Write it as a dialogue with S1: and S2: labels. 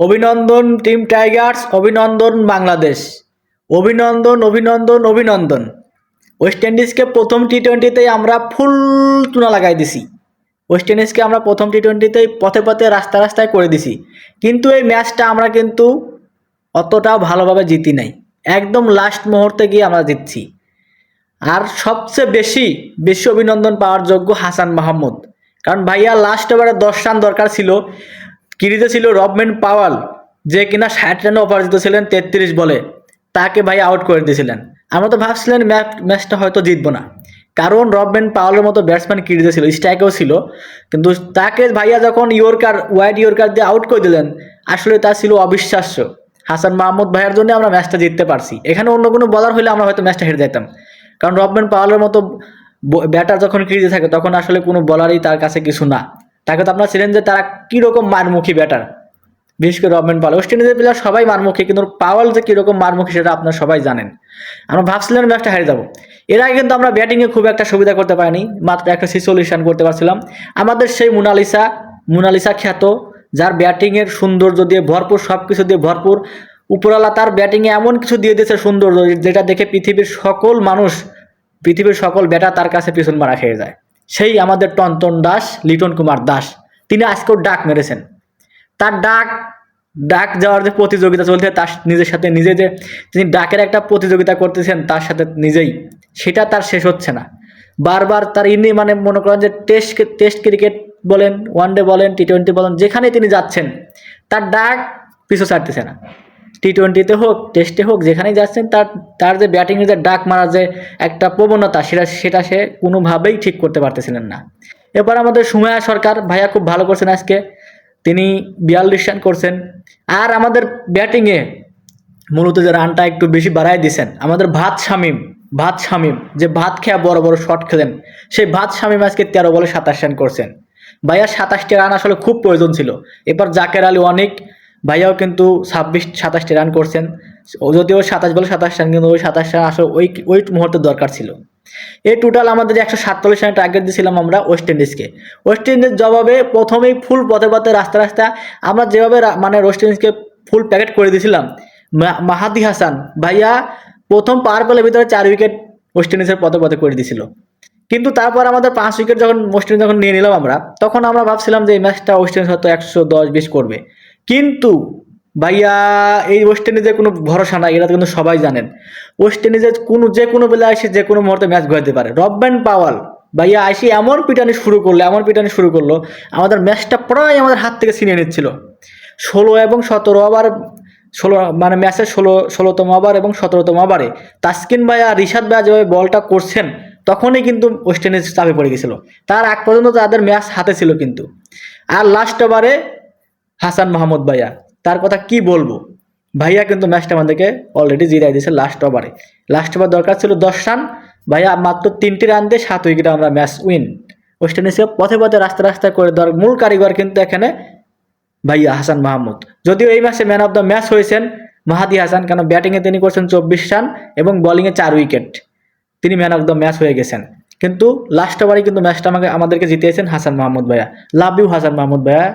S1: অভিনন্দন team Tigers, অভিনন্দন বাংলাদেশ। অভিনন্দন অভিনন্দন অভিনন্দন। ওয়েস্ট ইন্ডিজকে প্রথম টি টোয়েন্টিতেই আমরা ফুল টুনা লাগাই দিছি। ওয়েস্ট ইন্ডিজকে আমরা প্রথম টি টোয়েন্টিতেই পথে পথে রাস্তা রাস্তায় করে দিছি। কিন্তু এই ম্যাচটা আমরা কিন্তু অতটাও ভালোভাবে জিতি নাই। একদম লাস্ট মুহূর্তে গিয়ে আমরা জিতছি। আর সবচেয়ে বেশি বেশি অভিনন্দন পাওয়ার যোগ্য হাসান মাহমুদ। কারণ ভাইয়া লাস্ট ওভারে দশ রান দরকার ছিল। কিরিতে ছিল রবমেন পাওয়াল, যে কিনা ষাট রানে অপরাজিত ছিলেন তেত্রিশ বলে। তাকে ভাই আউট করে দিয়েছিলেন। আমরা তো ভাবছিলেন ম্যাচ ম্যাচটা হয়তো জিতবো না। কারণ রবমেন পাওয়ালের মতো ব্যাটসম্যান কিরিতে ছিল স্ট্রাইকেও ছিল। কিন্তু তাকে ভাইয়া যখন ইয়র্কার ওয়াইড ইয়র্কার দিয়ে আউট করে দিলেন, আসলে তা ছিল অবিশ্বাস্য। হাসান মাহমুদ ভাইয়ের জন্য আমরা ম্যাচটা জিততে পারছি। এখানে অন্য কোনো বলার হলে আমরা হয়তো ম্যাচটা হেরে যেতাম। কারণ রবম্যান পাওয়ালের মতো ব্যাটার যখন ক্রিজে থাকে, তখন আসলে কোনো বলারই তার কাছে কিছু না। তাকে তো আপনারা ছিলেন যে তারা কীরকম মারমুখী ব্যাটার। বিশেষ করে রবম্যান পাওয়াল ওয়েস্ট ইন্ডিজের প্লেয়ার সবাই মারমুখী, কিন্তু পাওয়াল যে কীরকম মারমুখী সেটা আপনারা সবাই জানেন। আমরা ভাবছিলাম ম্যাচটা হারিয়ে যাব। এর আগে কিন্তু আমরা ব্যাটিংয়ে খুব একটা সুবিধা করতে পারিনি। মাত্র একটা সিসলিউশন করতে পারছিলাম। আমাদের সেই মোনালিসা মোনালিসা খ্যাত, যার ব্যাটিংয়ের সৌন্দর্য দিয়ে ভরপুর সব কিছু দিয়ে ভরপুর। উপরওয়ালা তার ব্যাটিংয়ে এমন কিছু দিয়ে দিয়েছে সৌন্দর্য, যেটা দেখে পৃথিবীর সকল মানুষ, পৃথিবীর সকল ব্যাটার তার কাছে পিছন মারা খেয়ে যায়। সেই আমাদের টনটন দাস, লিটন কুমার দাস। তিনি আজকেও ডাক মেরেছেন। তার ডাক ডাক যাওয়ার যে প্রতিযোগিতা চলছে, তার নিজের সাথে নিজে যে তিনি ডাকের একটা প্রতিযোগিতা করতেছেন, তার সাথে নিজেই। সেটা তার শেষ হচ্ছে না। বারবার তার ইনি মানে মনে করেন যে টেস্ট টেস্ট ক্রিকেট বলেন ওয়ানডে বলেন টি টোয়েন্টি বলেন যেখানে তিনি যাচ্ছেন, তার ডাক পিছু ছাড়তেছে না। টি টোয়েন্টিতে হোক টেস্টে হোক, যেখানেই যাচ্ছেন, তার তার যে ব্যাটিংয়ের যে ডাক মারার যে একটা প্রবণতা, সেটা সেটা সে কোনোভাবেই ঠিক করতে পারতেছিলেন না। এরপর আমাদের সুমায়া সরকার, ভাইয়া খুব ভালো করছেন আজকে। তিনি বিয়াল্লিশ রান করছেন। আর আমাদের ব্যাটিংয়ে মূলত যে রানটা একটু বেশি বাড়াই দিয়েছেন, আমাদের ভাত শামিম ভাত শামিম, যে ভাত খেয়া বড় বড় শট খেলেন, সেই ভাত শামিম আজকে তেরো বলে সাতাশ রান করছেন। ভাইয়া সাতাশটি রান আসলে খুব প্রয়োজন ছিল। এরপর জাকের আলী অনেক ভাইয়াও কিন্তু ছাব্বিশ, সাতাশটি রান করছেন। যদিও সাতাশ বলে সাতাশ রান কিন্তু ওই সাতাশ রান আসলে ওই ওই মুহূর্তে দরকার ছিল। এই টোটাল আমাদের একশো সাতচল্লিশ রানের টার্গেট দিয়েছিলাম আমরা ওয়েস্ট ইন্ডিজকে ওয়েস্ট ইন্ডিজ জবাবে প্রথমেই ফুল পথে পথে রাস্তা রাস্তা আমরা যেভাবে মানে ওয়েস্ট ইন্ডিজকে ফুল প্যাকেট করে দিয়েছিলাম মাহাদি হাসান ভাইয়া প্রথম পাওয়ার প্লের ভিতরে চার উইকেট ওয়েস্ট ইন্ডিজের পথে পথে করে দিয়েছিল কিন্তু তারপর আমাদের পাঁচ উইকেট যখন ওয়েস্ট ইন্ডিজ যখন নিয়ে নিলাম আমরা, তখন আমরা ভাবছিলাম যে এই ম্যাচটা ওয়েস্ট ইন্ডিজ হয়তো একশো দশ, বিশ করবে। কিন্তু ভাইয়া, এই ওয়েস্ট ইন্ডিজের কোনো ভরসা নাই এটা কিন্তু সবাই জানেন। ওয়েস্ট ইন্ডিজের কোনো, যে কোনো বেলা এসে যে কোনো মুহূর্তে ম্যাচ ঘুরাতে পারে। রবব্যান পাওয়াল, ভাইয়া, আইসি এমন পিটানি শুরু করল, এমন পিটানি শুরু করল, আমাদের ম্যাচটা প্রায় আমাদের হাত থেকে ছিনিয়ে নিচ্ছিল। ষোলো এবং সতেরো ওভার, ষোলো মানে ম্যাচের ষোলো, ষোলোতম ওভার এবং সতেরোতম ওভারে। তাসকিন ভাইয়া, রিশাদ ভাইয়া যেভাবে বলটা করছেন, তখনই কিন্তু ওয়েস্ট ইন্ডিজ চাপে পড়ে গেছিল। তার আগ পর্যন্ত তাদের ম্যাচ হাতে ছিল কিন্তু। আর লাস্ট ওভারে হাসান মাহমুদ ভাইয়া। তার কথা কি বলব? ভাইয়া কিন্তু ম্যাচটা আমাদেরকে অলরেডি জিরাই দিয়েছে লাস্ট ওভারে লাস্ট ওভার দরকার ছিল দশ রান। ভাইয়া মাত্র তিনটি রান দিয়ে সাত উইকেটে আমরা ম্যাচ উইন ওয়েস্ট ইন্ডিজকে পথে পথে রাস্তা রাস্তায় করে দেওয়ার মূল কারিগর কিন্তু এখানে ভাইয়া হাসান মাহমুদ। যদিও এই ম্যাচে ম্যান অফ দ্য ম্যাচ হয়েছেন, মাহাদি হাসান, কেন ব্যাটিংয়ে তিনি করছেন চব্বিশ রান এবং বোলিংয়ে চার উইকেট তিনি ম্যান অফ দ্য ম্যাচ হয়ে গেছেন। কিন্তু লাস্ট ওভারে কিন্তু ম্যাচটা আমাকে আমাদেরকে জিতিয়েছেন হাসান মাহমুদ ভাইয়া। লাভ ইউ হাসান মাহমুদ ভাইয়া।